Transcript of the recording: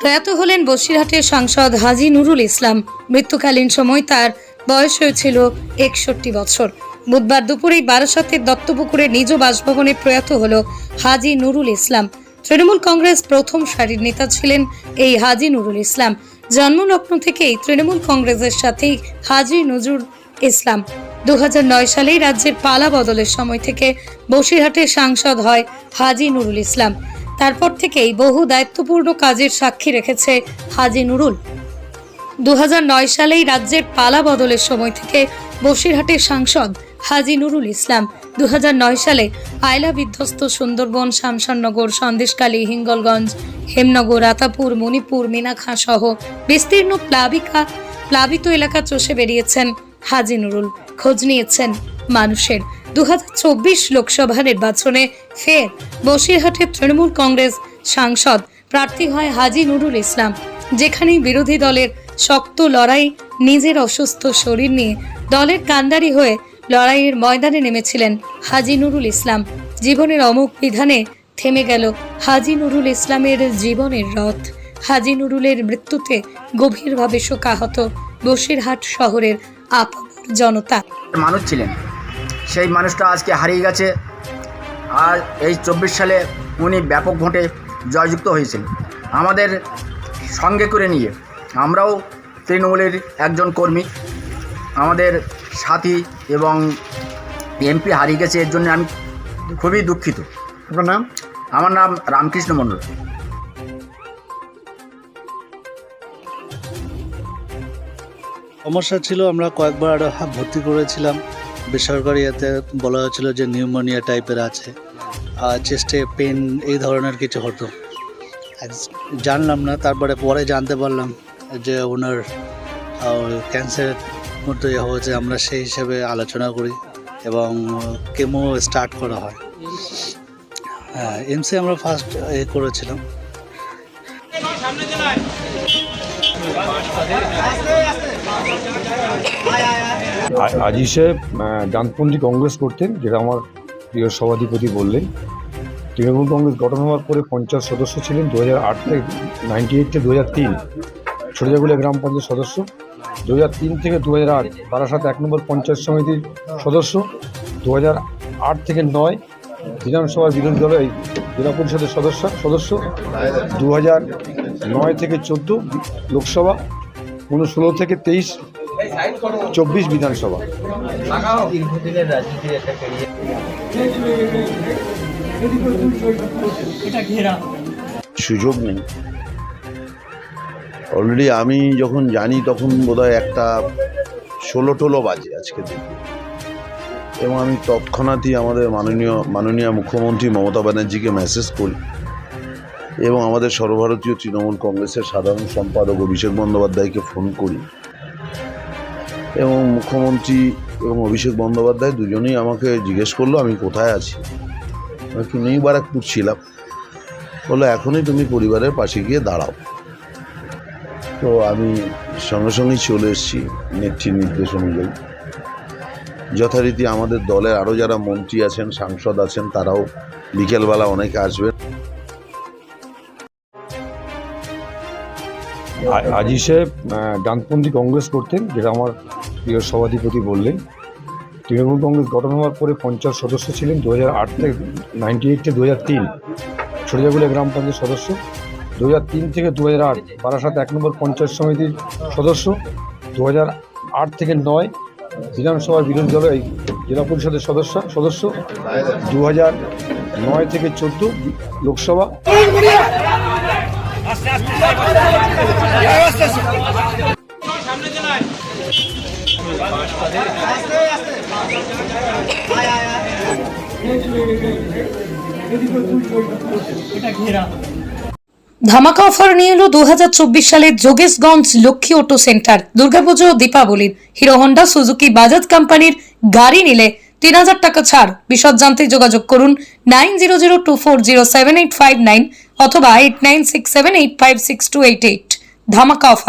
প্রয়াত হলেন বসিরহাটের সাংসদ হাজি নুরুল ইসলাম। মৃত্যুকালীন সময় তার বয়স হয়েছিল একষট্টি বছর। বুধবার দুপুরেই বারাসাতের দত্তপুকুরে নিজ বাসভবনে প্রয়াত হল হাজি নুরুল ইসলাম। তৃণমূল কংগ্রেস প্রথম সারির নেতা ছিলেন এই হাজি নুরুল ইসলাম। জন্মলগ্ন থেকেই তৃণমূল কংগ্রেসের সাথেই হাজি নজরুল ইসলাম। দু হাজার নয় সালেই রাজ্যের পালা বদলের সময় থেকে বসিরহাটের সাংসদ হয় হাজি নুরুল ইসলাম। তারপর থেকেই বহু দায়িত্বপূর্ণ কাজের সাক্ষী রেখেছে হাজি নুরুল। দু হাজার নয় সালেই রাজ্যের পালা বদলের সময় থেকে বসিরহাটের সাংসদ হাজি নুরুল ইসলাম দু হাজার নয় সালে আয়লা বিধ্বস্ত সুন্দরবন শামশাননগর সন্দেশকালী হিঙ্গলগঞ্জ, হেমনগর, আতাপুর, মণিপুর মিনাখা সহ বিস্তীর্ণ প্লাবিকা, প্লাবিত এলাকা চষে বেরিয়েছেন হাজি নুরুল। খোঁজ নিয়েছেন মানুষের লোকসভা নির্বাচনে ফের বসিরহাটের তৃণমূল কংগ্রেস সাংসদ প্রার্থী হয় হাজি নুরুল ইসলাম, যেখানেই বিরোধী দলের শক্ত লড়াই নিজের অসুস্থ শরীর নিয়ে দলের কান্ডারি হয়ে লড়াইয়ের ময়দানে নেমেছিলেন হাজি নুরুল ইসলাম। জীবনের অমুক বিধানে থেমে গেল হাজি নুরুল ইসলামের জীবনের রথ। হাজি নুরুলের মৃত্যুতে গভীরভাবে শোকাহত বসিরহাট শহরের আপন জনতা। মানুষ ছিলেন। সেই মানুষটা আজকে হারিয়ে গেছে। আর এই চব্বিশ সালে উনি ব্যাপক ভোটে জয়যুক্ত হয়েছেন। আমাদের সঙ্গে করে নিয়ে আমরাও তৃণমূলের একজন কর্মী। আমাদের সাথী এবং এমপি হারিয়ে গেছে এর জন্য আমি খুবই দুঃখিত। আপনার নাম? আমার নাম রামকৃষ্ণ মণ্ডল। সমস্যা ছিল আমরা কয়েকবার ভর্তি করেছিলাম। বেসরকারি এতে বলা হয়েছিল যে নিউমোনিয়া টাইপের আছে, আর চেস্টে পেন এই ধরনের কিছু হতো। জানলাম না, তারপরে পরে জানতে পারলাম যে ওনার ক্যান্সারের মধ্যে ইয়ে হয়েছে, আমরা সেই হিসেবে আলোচনা করি এবং কেমো স্টার্ট করা হয়। হ্যাঁ এমসি আমরা ফার্স্ট এ করেছিলাম। আ- আজিজ সাহেব ডানপন্থী কংগ্রেস করতেন যেটা আমার প্রিয় সভাধিপতি বললেন, তৃণমূল কংগ্রেস গঠন হওয়ার পরে পঞ্চায়েত সদস্য ছিলেন দু হাজার আট থেকে নাইনটি এইট থেকে দু হাজার তিন। সরিজাগুলিয়া গ্রাম পঞ্চায়েত সদস্য দু হাজার তিন থেকে দু হাজার আট। বারাসাত এক নম্বর পঞ্চায়েত সমিতির সদস্য দু হাজার আট থেকে নয় বিধানসভার বিরোধী দলের জেলা পরিষদের সদস্য সদস্য দু হাজার নয় থেকে চোদ্দ লোকসভা, পনেরো ষোলো থেকে তেইশ, চব্বিশ বিধানসভা। সুযোগ নেই। অলরেডি আমি যখন জানি তখন বোধহয় একটা ষোলো টোলো বাজে আজকে দিন। এবং আমি তৎক্ষণাৎই আমাদের মাননীয় মাননীয় মুখ্যমন্ত্রী মমতা ব্যানার্জিকে মেসেজ করি। এবং আমাদের সর্বভারতীয় তৃণমূল কংগ্রেসের সাধারণ সম্পাদক অভিষেক বন্দ্যোপাধ্যায়কে ফোন করি। এবং মুখ্যমন্ত্রী এবং অভিষেক বন্দ্যোপাধ্যায় দুজনেই আমাকে জিজ্ঞেস করল, আমি কোথায় আছি? একটু নেই বারাকপুর ছিলাম। বলল, এখনই তুমি পরিবারের পাশে গিয়ে দাঁড়াও। তো আমি সঙ্গে সঙ্গেই চলে এসেছি নেত্রীর নির্দেশ অনুযায়ী। যথারীতি আমাদের দলের আরও যারা মন্ত্রী আছেন, সাংসদ আছেন, তারাও বিকেলবেলা অনেকে আসবেন। আ- আজিজ সাহেব ডানপন্থী কংগ্রেস করতেন, যেটা আমার প্রিয় সভাধিপতি বললেন। তৃণমূল কংগ্রেস গঠন হওয়ার পরে পঞ্চায়েত সদস্য ছিলেন দু হাজার আট থেকে নাইনটি এইট থেকে দু হাজার তিন। সরিজাগুলিয়া গ্রাম পঞ্চায়েত সদস্য। দু হাজার তিন থেকে দু হাজার আট, বারাসাত এক নম্বর পঞ্চায়েত সমিতির সদস্য। দু হাজার আট থেকে নয়, বিধানসভার বিরোধী দলের জেলা পরিষদের সদস্য সদস্য। দু হাজার নয় থেকে চোদ্দ, লোকসভা। ধামাকা অফার নিয়ে এলো দু সালের যোগেশগঞ্জ লক্ষ্মী অটো সেন্টার। দুর্গাপুজো দীপাবলির হিরো হন্ডা, সুজুকি, বাজাজ কোম্পানির গাড়ি নিলে তিন হাজার টাকা ছাড়। বিশদ জানতে যোগাযোগ করুন nine zero zero two four zero seven eight five nine অথবা eight nine six seven eight five six two eight eight. ধামাকা অফার।